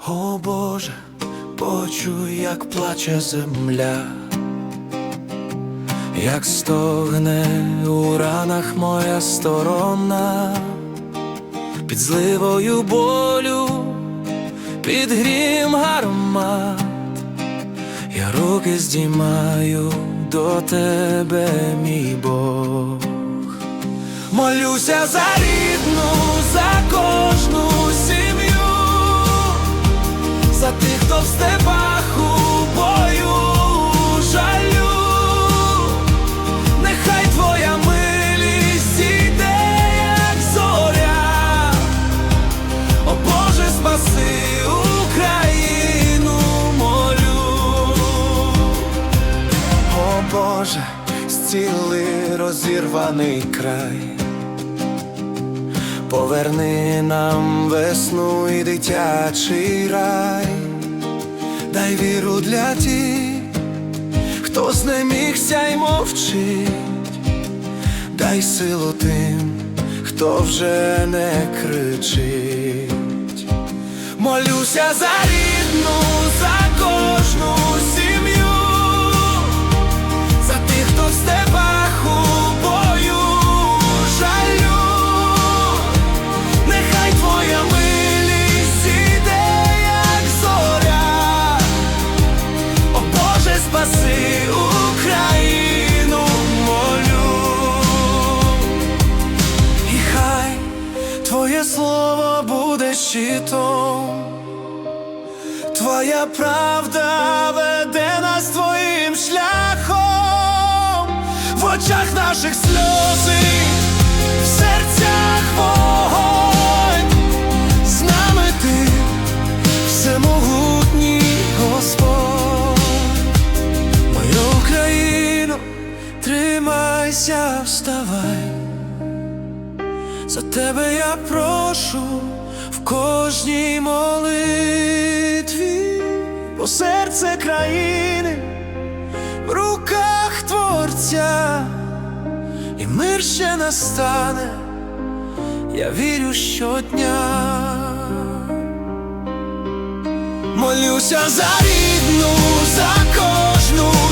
О Боже, почуй, як плаче земля, як стогне у ранах моя сторона, під зливою болю, під грім гармат, я руки здіймаю до тебе, мій Бог. Молюся за рідну, за кожну хто в степах у бою жалю, нехай твоя милість іде, як зоря, о Боже, спаси Україну, молю. О Боже, зціли розірваний край, поверни нам весну і дитячий рай, дай віру для тих, хто знемігся й мовчить, дай силу тим, хто вже не кричить. Молюся за рідну, за Твоє слово буде щитом, Твоя правда веде нас твоїм шляхом, в очах наших сльози, в серцях вогонь, з нами ти, всемогутній Господь. Моя Україно, тримайся, вставай. За тебе я прошу в кожній молитві, бо серце країни в руках Творця, і мир ще настане, я вірю щодня. Молюся за рідну, за кожну